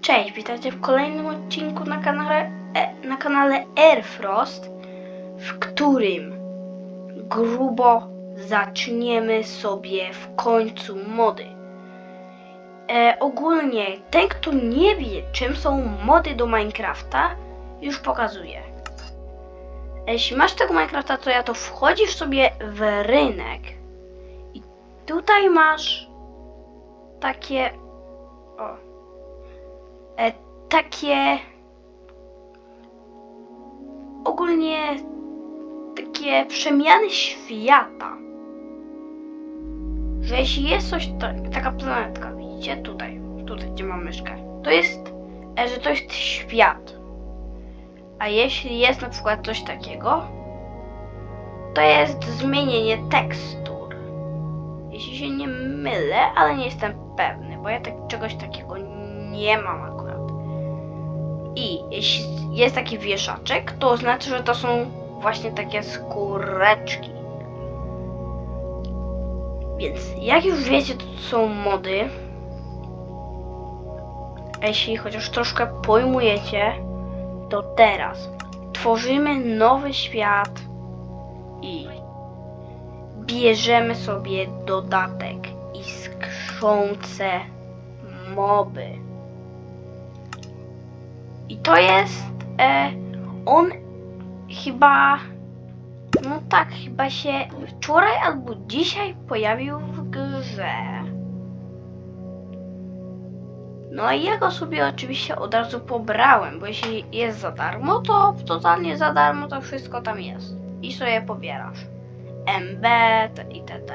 Cześć, witajcie w kolejnym odcinku na kanale, e, na kanale Airfrost, w którym grubo zaczniemy sobie w końcu mody. E, ogólnie, ten kto nie wie czym są mody do Minecrafta, już pokazuję. E, Jeśli masz tego Minecrafta, to ja to wchodzisz sobie w rynek i tutaj masz takie... O, e, takie ogólnie takie przemiany świata. Że jeśli jest coś, ta, taka planetka, widzicie tutaj, tutaj gdzie mam myszkę, to jest, e, że to jest świat. A jeśli jest na przykład coś takiego, to jest zmienienie tekstur. Jeśli się nie mylę, ale nie jestem pewny, bo ja tak, czegoś takiego nie mam akurat. I jeśli jest taki wieszaczek, to oznacza, że to są właśnie takie skóreczki. Więc jak już wiecie, to są mody. A jeśli chociaż troszkę pojmujecie, to teraz tworzymy nowy świat i bierzemy sobie dodatek i skrzące moby. I to jest. E, on chyba. No tak, chyba się wczoraj albo dzisiaj pojawił w grze. No i ja go sobie oczywiście od razu pobrałem, bo jeśli jest za darmo, to totalnie za darmo to wszystko tam jest. I sobie pobierasz. MB itd.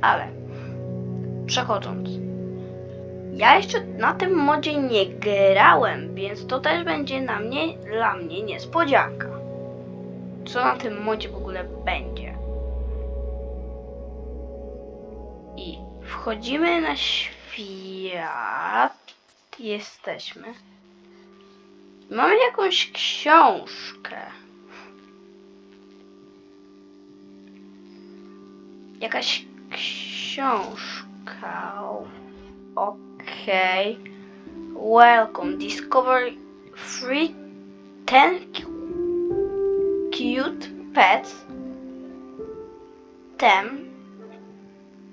Ale przechodząc. Ja jeszcze na tym modzie nie grałem, więc to też będzie na mnie, dla mnie niespodzianka. Co na tym modzie w ogóle będzie. I wchodzimy na świat. Jesteśmy. Mamy jakąś książkę. Jakaś książka. Okay. Welcome. Discover free 10 cu- cute pets. Them.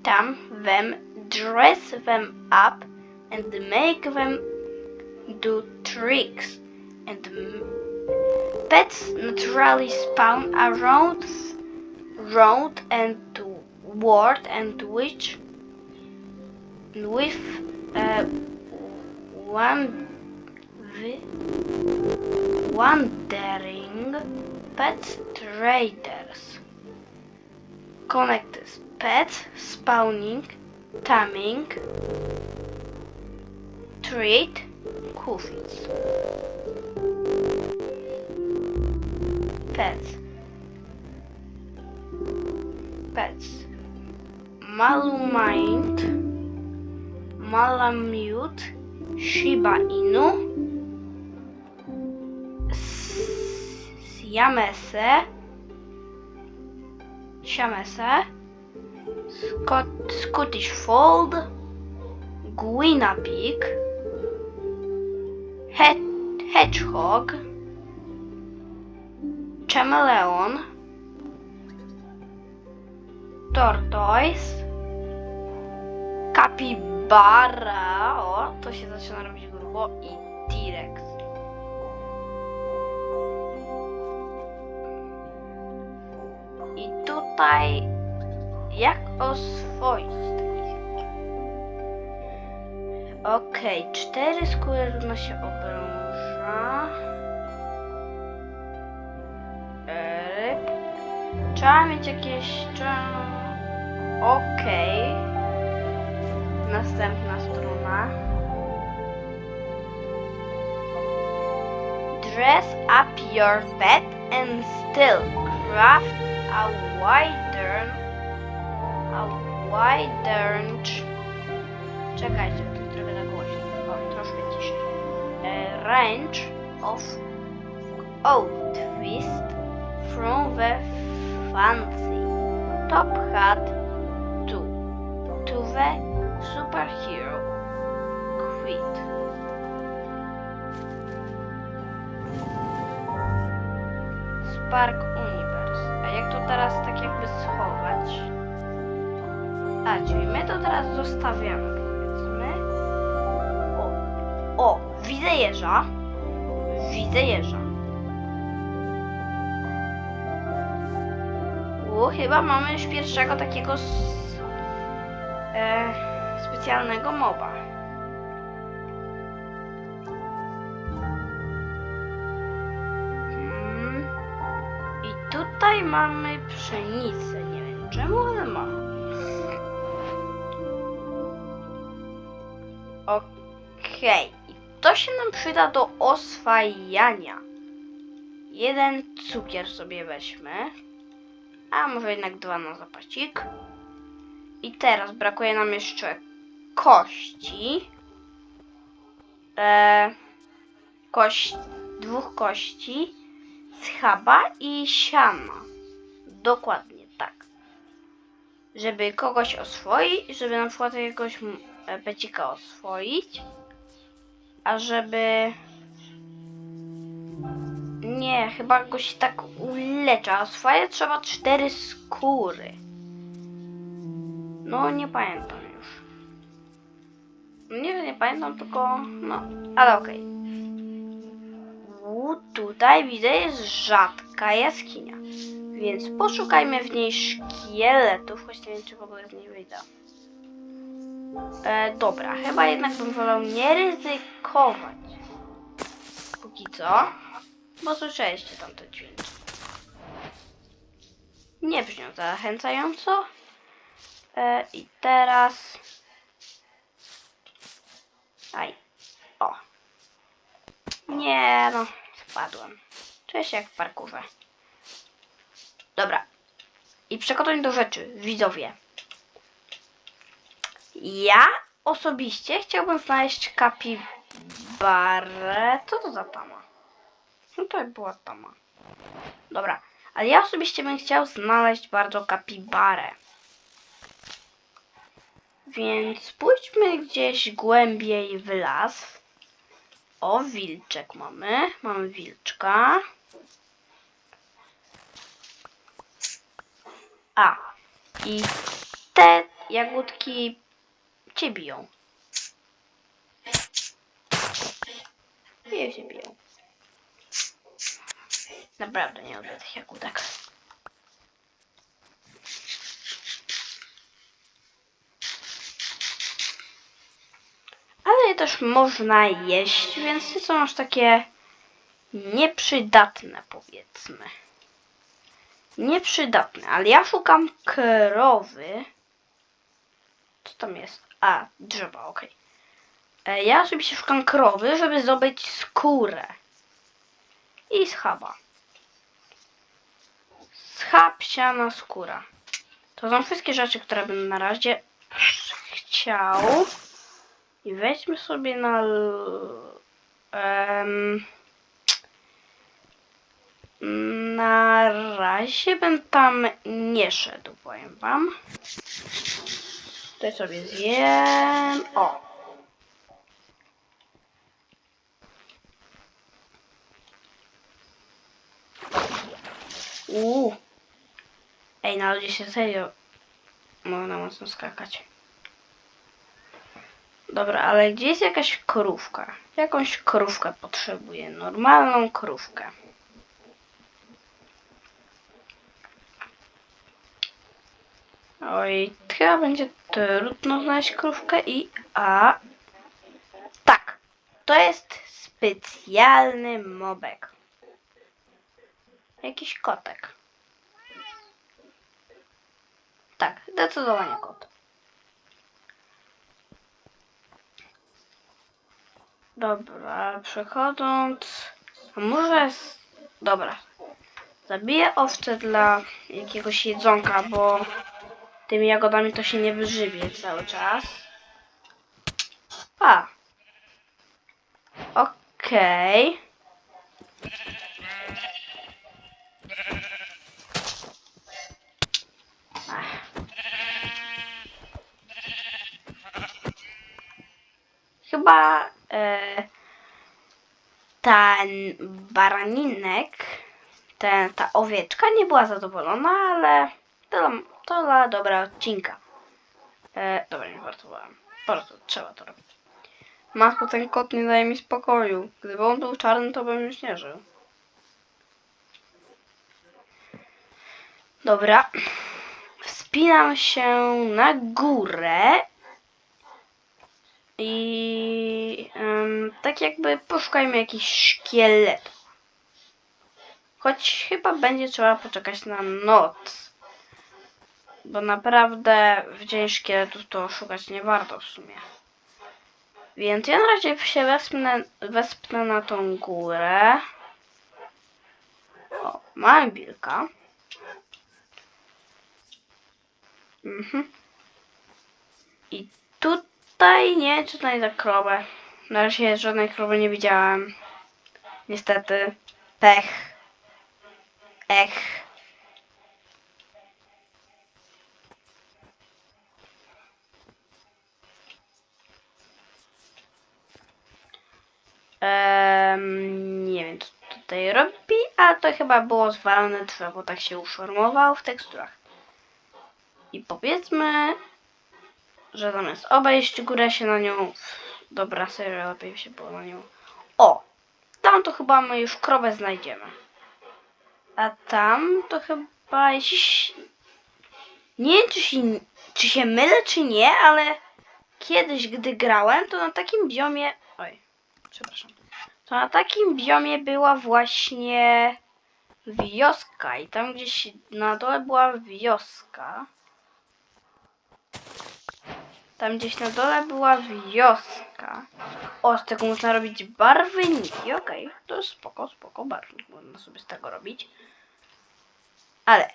Tam them. Dress them up and make them do tricks. And pets naturally spawn around road and world and which with uh, one wandering pet traders. Connect pets spawning, taming, trade, kufic. Pets. Pets. Malumind. Malamute, Shiba Inu, Siamese, Siamese, Scot Scottish Fold, Guinea Pig, He- Hedgehog, Chameleon, Tortoise, Kapibara, o, to się zaczyna robić grubo, i T-Rex. I tutaj, jak oswoić Okej, cztery skóry równo się obrąża. Ryb. Trzeba mieć jakieś... Trzeba... Okej. Następna strona. Dress up your pet and still craft a wider a wider Czekajcie, range of twist from the fancy top hat to to the superhero quit. Spark Universe. A jak to teraz tak jakby schować? A, czyli my to teraz zostawiamy, powiedzmy. O, o, widzę jeża. Widzę jeża. U, chyba mamy już pierwszego takiego e, specjalnego moba. Hmm. I tutaj mamy pszenicę. Nie wiem czemu, ale mam. Przyda do oswajania. Jeden cukier sobie weźmy. A może jednak dwa na zapasik. I teraz brakuje nam jeszcze kości. E, kość, dwóch kości, schaba i siana. Dokładnie tak. Żeby kogoś oswoić, żeby na przykład jakiegoś m- e, pecika oswoić, a żeby... Nie, chyba go się tak ulecza. A swoje trzeba cztery skóry. No, nie pamiętam już. Nie, że nie pamiętam, tylko no, ale okej. U, Tutaj widzę jest rzadka jaskinia. Więc poszukajmy w niej szkieletów, choć nie wiem, czy w ogóle z niej wyjdę. E, dobra, chyba jednak bym wolał nie ryzykować. Póki co. Bo słyszeliście tam te dźwięki. Nie brzmią zachęcająco. E, I teraz... Aj. O. Nie no, spadłem. Cześć jak w parkurze. Dobra. I przechodzę do rzeczy, widzowie. Ja osobiście chciałbym znaleźć kapibarę. Co to za tama? No to była tama. Dobra, ale ja osobiście bym chciał znaleźć bardzo kapibarę. Więc pójdźmy gdzieś głębiej w las. O, wilczek mamy. Mamy wilczka. A, i te jagódki cię biją. Nie się biją. Naprawdę nie lubię tych jagódek. Ale je też można jeść, więc nie są aż takie nieprzydatne, powiedzmy. Nieprzydatne, ale ja szukam krowy. Tam jest? A, drzewa, okej. E, Ja oczywiście szukam krowy, żeby zdobyć skórę. I schaba. Schab, siana, skóra. To są wszystkie rzeczy, które bym na razie chciał. I weźmy sobie na... em, na razie bym tam nie szedł, powiem wam. Tutaj sobie zjem. O! Uuu. Ej, na ludzie się serio można mocno skakać. Dobra, ale gdzie jest jakaś krówka? Jakąś krówkę potrzebuję. Normalną krówkę. Oj, chyba będzie trudno znaleźć krówkę i... A... Tak, to jest specjalny mobek. Jakiś kotek. Tak, zdecydowanie kot. Dobra, przechodząc... Może... s- Dobra. Zabiję owce dla jakiegoś jedzonka, bo tymi jagodami to się nie wyżywię cały czas. A. Okej. Ach. Chyba e, ten baraninek, ten, ta owieczka nie była zadowolona, ale to dla dobra odcinka. E, dobra, nie żartowałem. Po prostu trzeba to robić. Matko, ten kot nie daje mi spokoju. Gdyby on był czarny, to bym już nie żył. Dobra. Wspinam się na górę. I em, tak jakby poszukajmy jakichś szkieletów. Choć chyba będzie trzeba poczekać na noc. Bo naprawdę w dzień szkieletów to szukać nie warto w sumie. Więc ja na razie się wespnę, wespnę na tą górę. O, mamy wilka. Mhm. I tutaj nie czy tutaj za krowę. Na razie żadnej krowy nie widziałem. Niestety. Pech. Ech. Em, nie wiem, co tutaj robi, ale to chyba było zwalone drzewo, tak się uformowało w teksturach. I powiedzmy, że zamiast obejść górę się na nią, dobra, serio, lepiej się było na nią. O, tam to chyba my już krowę znajdziemy. A tam to chyba. Nie wiem, czy się, czy się mylę, czy nie, ale kiedyś, gdy grałem, to na takim biomie... Oj, przepraszam. To na takim biomie była właśnie wioska i tam gdzieś na dole była wioska. Tam gdzieś na dole była wioska. O, z tego można robić barwniki. Okej, to jest spoko, spoko. Barwnik można sobie z tego robić. Ale...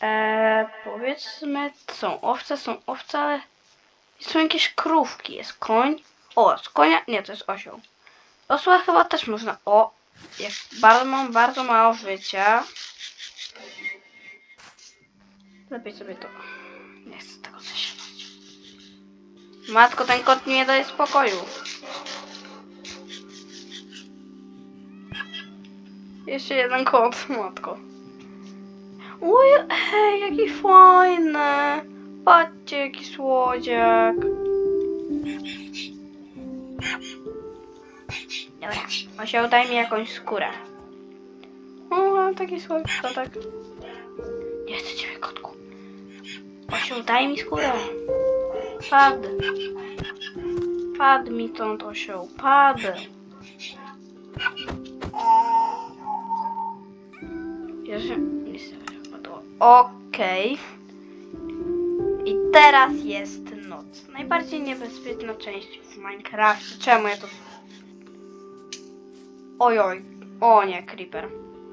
Eee, powiedzmy, są owce, są owce, ale są jakieś krówki, jest koń. O, z konia, nie, to jest osioł. Osła chyba też można, o, jak bardzo mam bardzo mało życia. Lepiej sobie to, nie chcę tego zasiadać. Matko, ten kot nie daje spokoju. Jeszcze jeden kot, matko. Oj, hej, jaki fajny. Patrzcie, jaki słodziak. Dobra, osioł daj mi jakąś skórę. O, mam taki słodki kotek. Nie chcę ciebie, kotku. Osioł, daj mi skórę. Pad. Pad mi stąd, osioł, pad. Jeszcze nie sobie wypadło. Okej. I teraz jest noc. Najbardziej niebezpieczna część w Minecraft. Czemu ja to... Ojoj. O nie, Creeper.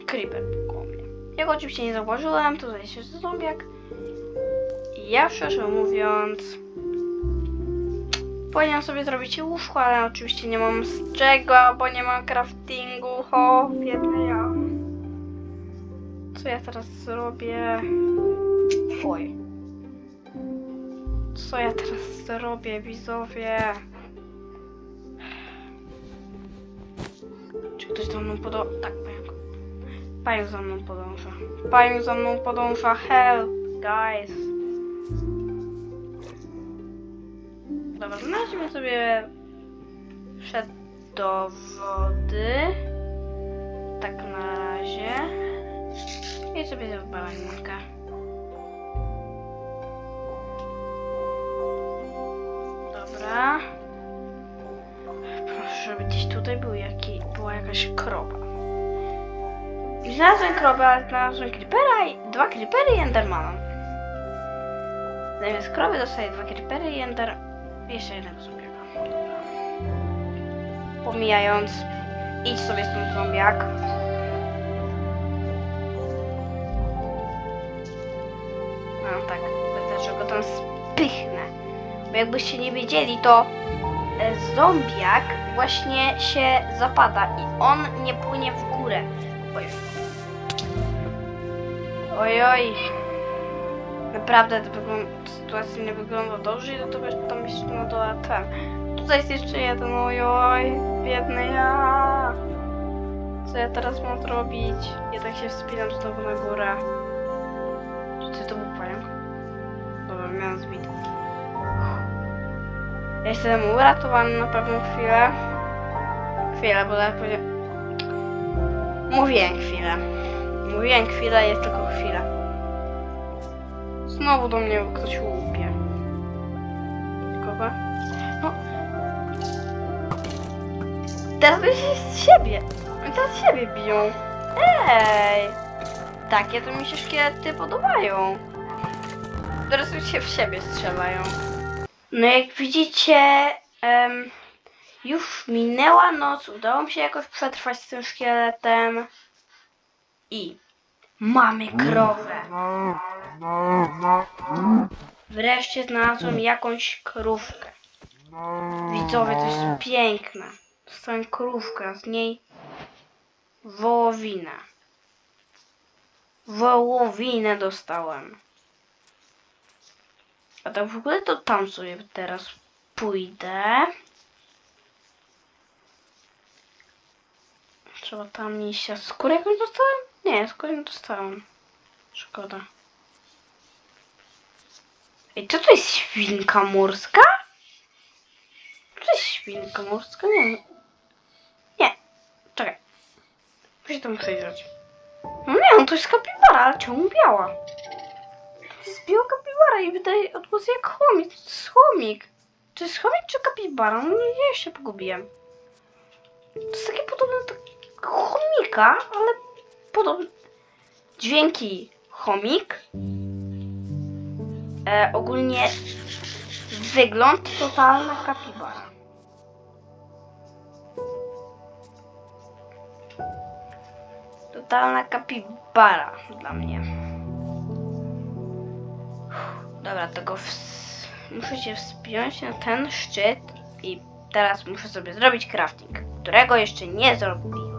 Creeper koło mnie. Jak oczywiście nie zauważyłem, tutaj się zombiak. Ja szczerze mówiąc... Powinienem sobie zrobić łóżko, ale oczywiście nie mam z czego, bo nie mam craftingu. O, biedny ja. Co ja teraz zrobię? Oj. Co ja teraz zrobię, widzowie? Czy ktoś za mną podąża? Tak, pająk. Pająk za mną podąża. Pająk za mną podąża. Help, guys. Dobra, znaleźliśmy sobie wszedł do wody. Tak na razie. I sobie wybrałem. Żeby gdzieś tutaj był jaki, była jakaś krowa. I Znalazłem krowę, znalazłem creepera i dwa creepery i endermana. Zamiast krowy dostaję dwa creepery i ender... jeszcze jednego zombiaka. Pomijając, idź sobie stąd zombiak. No tak, dlaczego tam spychnę. Bo jakbyście nie wiedzieli, to zombiak właśnie się zapada i on nie płynie w górę. Oj. Oj, oj. Naprawdę to wygląda, sytuacja nie wygląda dobrze i do tego jeszcze tam jeszcze na dole ten. Tutaj jest jeszcze jeden, oj, oj, biedny ja. Co ja teraz mam zrobić? Ja tak się wspinam znowu na górę. Czy to był pająk? Dobra, miałem zbity. Jestem uratowany na pewną chwilę. Chwilę, bo powiedział... Mówiłem chwilę. Mówiłem chwilę, jest tylko chwila. Znowu do mnie ktoś łupie. Kogo? No. Teraz by się z siebie. Teraz siebie biją. Ej! Takie to mi się szkielety podobają. Teraz się w siebie strzelają. No jak widzicie, em, już minęła noc, udało mi się jakoś przetrwać z tym szkieletem. I mamy krowę. Wreszcie znalazłem jakąś krówkę. Widzowie, to jest piękne. Dostałem krówkę, z niej wołowinę. Wołowinę dostałem. A tak w ogóle to tam sobie teraz pójdę. Trzeba tam iść. A skórę jakąś dostałem? Nie, skórę nie dostałem. Szkoda. Ej, co to jest świnka morska? Co to jest świnka morska? Nie. Nie. Czekaj. Muszę to przejrzeć. No nie, no to jest kapibara, ale czemu biała? To jest biała kapibara i wydaje odgłos jak chomik. To jest chomik. To jest chomik czy kapibara? No nie, ja się pogubiłem. To jest takie podobne do chomika, ale podobne. Dźwięki chomik. E, ogólnie wygląd totalna kapibara. Totalna kapibara dla mnie. Dobra, tego muszę się wspiąć na ten szczyt i teraz muszę sobie zrobić crafting, którego jeszcze nie zrobiłem.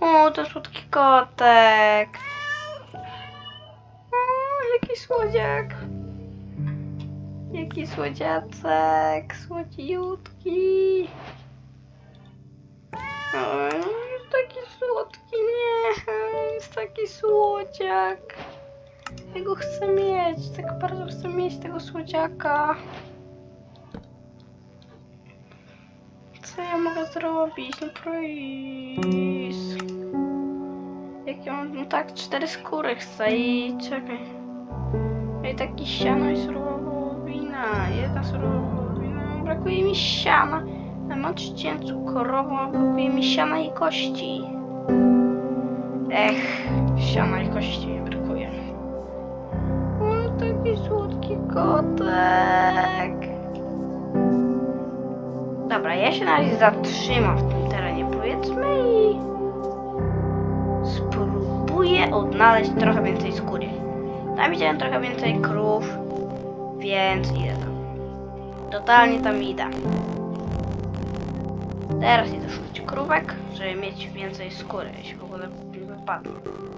O, to słodki kotek. O, jaki słodziak. Jaki słodziacek, słodziutki. O, taki słodki, nie, jest taki słodziak. Ja go chcę mieć, tak bardzo chcę mieć tego słodziaka. Co ja mogę zrobić? No please. Jak ja mam, no tak, cztery skóry chcę i czekaj. I taki siano i surowa wołowina. Jedna surowa wołowina. Brakuje mi siana. Na mocy cięcu korową brakuje mi siana i kości. Ech, siana i kości mi brakuje. O, taki słodki kotek. Dobra, ja się na razie zatrzymam w tym terenie, powiedzmy i spróbuję odnaleźć trochę więcej skóry. Tam widziałem trochę więcej krów, więc idę tam. Totalnie tam idę. Teraz idę szukać krówek, żeby mieć więcej skóry, jeśli w ogóle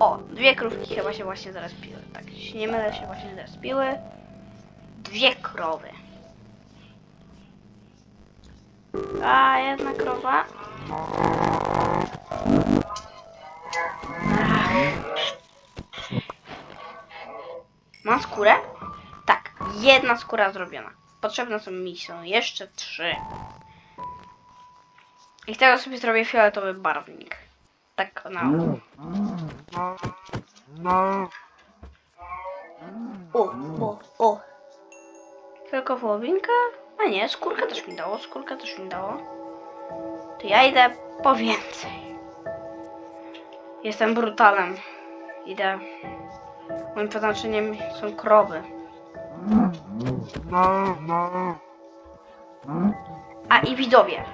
O, dwie krówki chyba się właśnie zaraz piły. Tak, jeśli nie mylę się właśnie zaraz piły. Dwie krowy. A, jedna krowa. Mam skórę? Tak, jedna skóra zrobiona. Potrzebne są mi są jeszcze trzy. I teraz sobie zrobię fioletowy barwnik. Tak na oko. O, o, o. Tylko wołowinka? A nie, skórka też mi dało, skórka też mi dało. To ja idę po więcej. Jestem brutalem. Idę. Moim przeznaczeniem są krowy. A i widzowie.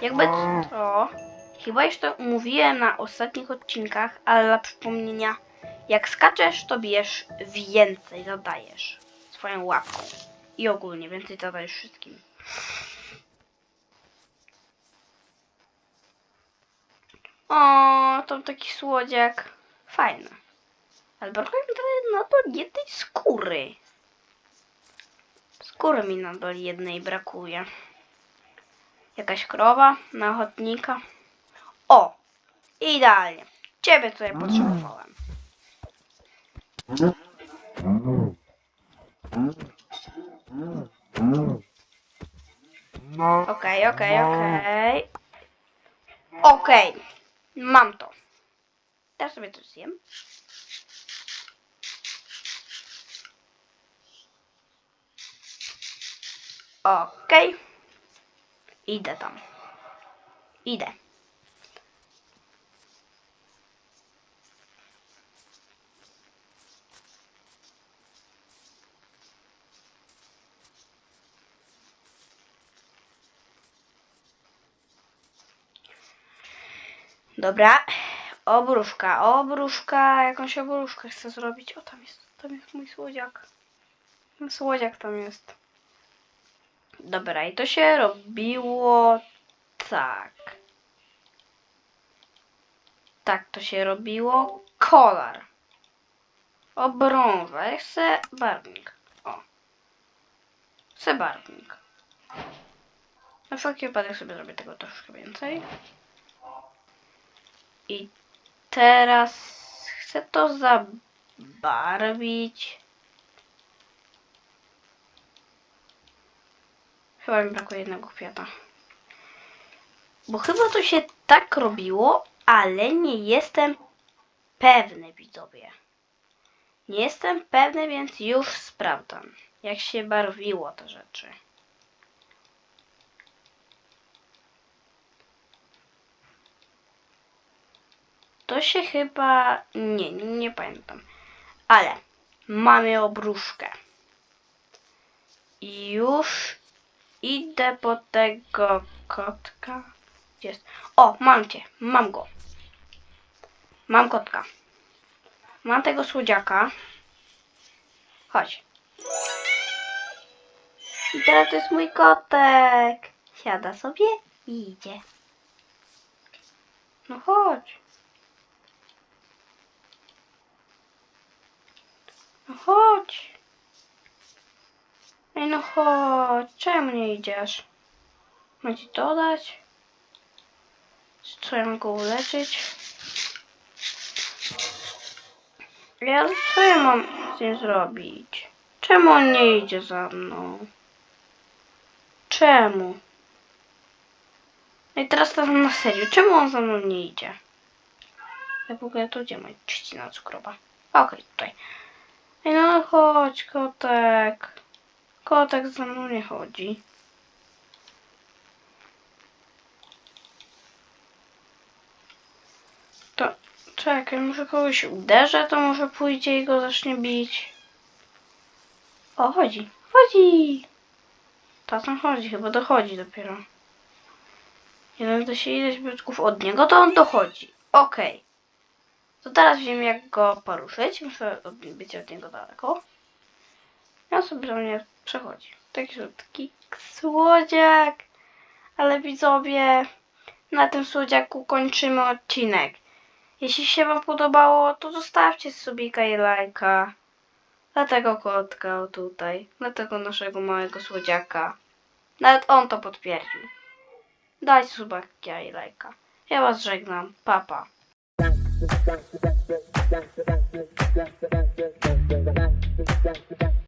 Jakby to. Chyba już to mówiłem na ostatnich odcinkach, ale dla przypomnienia. Jak skaczesz, to bijesz więcej, zadajesz swoją łapką. I ogólnie więcej zadajesz wszystkim. O, to taki słodziak. Fajny. Ale brakuje mi trochę nadal jednej skóry. Skóry mi nadal jednej brakuje. Jakaś krowa na ochotnika. O! Idealnie. Ciebie tutaj potrzebowałem. Okej, okej, okej. Okej. Mam to. Teraz sobie coś zjem. Okej. Idę tam. Idę. Dobra. Obruszka, obruszka. Jakąś obruszkę chcę zrobić. O, tam jest, tam jest mój słodziak. Ten słodziak tam jest. Dobra, i to się robiło tak. Tak to się robiło. Kolar. O brąza. Ja chcę barwnik. O. Chcę barwnik. Na wszelki wypadek sobie zrobię tego troszkę więcej. I teraz chcę to zabarwić. Chyba mi brakuje jednego kwiata. Bo chyba to się tak robiło, ale nie jestem pewny, widzowie. Nie jestem pewny, więc już sprawdzam, jak się barwiło te rzeczy. To się chyba... Nie, nie pamiętam. Ale mamy obruszkę. I już idę po tego kotka. Jest? O, mam cię. Mam go. Mam kotka. Mam tego słodziaka. Chodź. I teraz to jest mój kotek. Siada sobie i idzie. No chodź. No chodź. Ej, no chodź. Czemu nie idziesz? Mam ci to dać? Co ja go uleczyć? Ja co ja mam z nim zrobić? Czemu on nie idzie za mną? Czemu? No i teraz to na serio. Czemu on za mną nie idzie? Ja w ogóle to gdzie moja trzcina cukrowa? Okej, tutaj. Ej, no chodź, kotek. Kotek za mną nie chodzi. To czekaj, może kogoś uderzę, to może pójdzie i go zacznie bić. O, chodzi. Chodzi! To tam chodzi, chyba dochodzi dopiero. Nie będę się ileś bytków od niego, to on dochodzi. Okej. To teraz wiem jak go poruszyć. Muszę być od niego daleko. On sobie do mnie przechodzi. Taki taki słodziak. Ale widzowie, na tym słodziaku kończymy odcinek. Jeśli się wam podobało, to zostawcie sobie i lajka. Dla tego kotka o tutaj. Dla tego naszego małego słodziaka. Nawet on to potwierdził. Dajcie subaka i lajka. Ja was żegnam. Papa. Pa. Thank you.